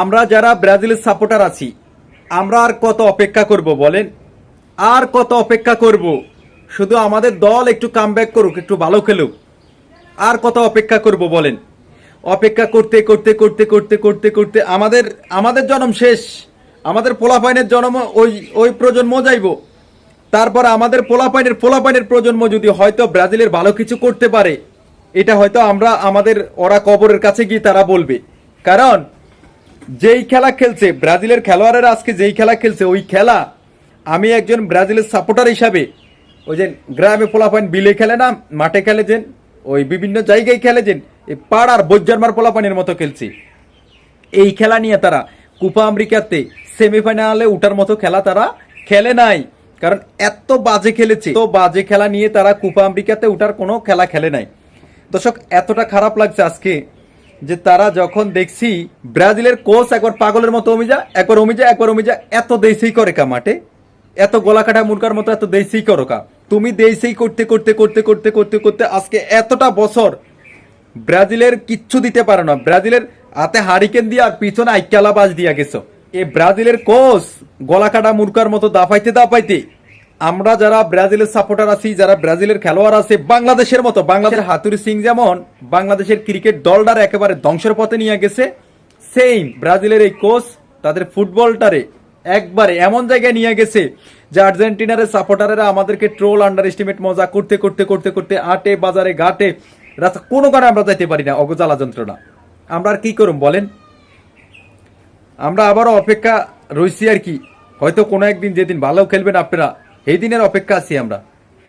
আমরা যারা ব্রাজিলের সাপোর্টার আছি, আমরা আর কত অপেক্ষা করব বলেন? আর কত অপেক্ষা করব? শুধু আমাদের দল একটু কামব্যাক করুক, একটু ভালো খেলুক। আর কত অপেক্ষা করব বলেন? অপেক্ষা করতে করতে করতে করতে করতে করতে আমাদের আমাদের জন্ম শেষ। আমাদের পোলাপাইনের জন্ম ওই ওই প্রজন্ম যাইব। তারপর আমাদের পোলাপাইনের পোলাপাইনের প্রজন্ম যদি হয়তো ব্রাজিলের ভালো কিছু করতে পারে, এটা হয়তো আমরা আমাদের ওরা কবরের কাছে গিয়ে তারা বলবে। কারণ যেই খেলা খেলছে, ব্রাজিলের খেলোয়াড়েরা আজকে যেই খেলা খেলছে, ওই খেলা আমি একজন ব্রাজিলের সাপোর্টার হিসাবে, ওই যে গ্রামে পোলাপাইন বিলে খেলে না, মাঠে খেলে যেন, ওই বিভিন্ন জায়গায় খেলে যেন, এই পাড়ার বৈজ্জারমার পোলাপানের মতো খেলছে। এই খেলা নিয়ে তারা কুপা আমেরিকাতে সেমিফাইনালে উঠার মতো খেলা তারা খেলে নাই, কারণ এত বাজে খেলেছে তো বাজে খেলা নিয়ে তারা কুপা আমেরিকাতে উঠার কোনো খেলা খেলে নাই। দর্শক, এতটা খারাপ লাগছে আজকে যে তারা যখন দেখছি ব্রাজিলের কোচ একবার পাগলের মতো অমিজা, একবার অমিজা একবার অমিজা, এত দেশেই করে কা মাঠে? এত গলা কাটা মুরকার মতো এত দেশেই করো কা? তুমি দেশেই করতে করতে করতে করতে করতে করতে আজকে এতটা বছর ব্রাজিলের কিচ্ছু দিতে পারো না। ব্রাজিলের হাতে হারিকেন দিয়ে আর পিছনে আইকালা বাজ দিয়া গেছো। এ ব্রাজিলের কোচ গলা কাটা মুরকার মতো দাফাইতে দাপাইতে আমরা যারা ব্রাজিলের সাপোর্টার আছি, যারা ব্রাজিলের খেলোয়াড় আছে, বাংলাদেশের মতো, বাংলাদেশের হাতুরি সিং যেমন, বাংলাদেশের ক্রিকেট দলটার একেবারে ধ্বংসের পথে নিয়ে গেছে সেম ব্রাজিলের এই কোচ তাদের ফুটবলটারে একবারে এমন জায়গায় নিয়ে গেছে, যে আর্জেন্টিনার সাপোর্টারেরা আমাদেরকে ট্রোল আন্ডার এস্টিমেট মজা করতে করতে করতে করতে, আটে, বাজারে, ঘাটে, রাস্তা, কোনো কারণে আমরা যাইতে পারি না, অগজালা যন্ত্রণা। আমরা আর কি করুম বলেন? আমরা আবারও অপেক্ষা রয়েছি আর কি। হয়তো কোনো একদিন যেদিন ভালো খেলবেন আপনারা এই দিনের অপেক্ষা আছি আমরা।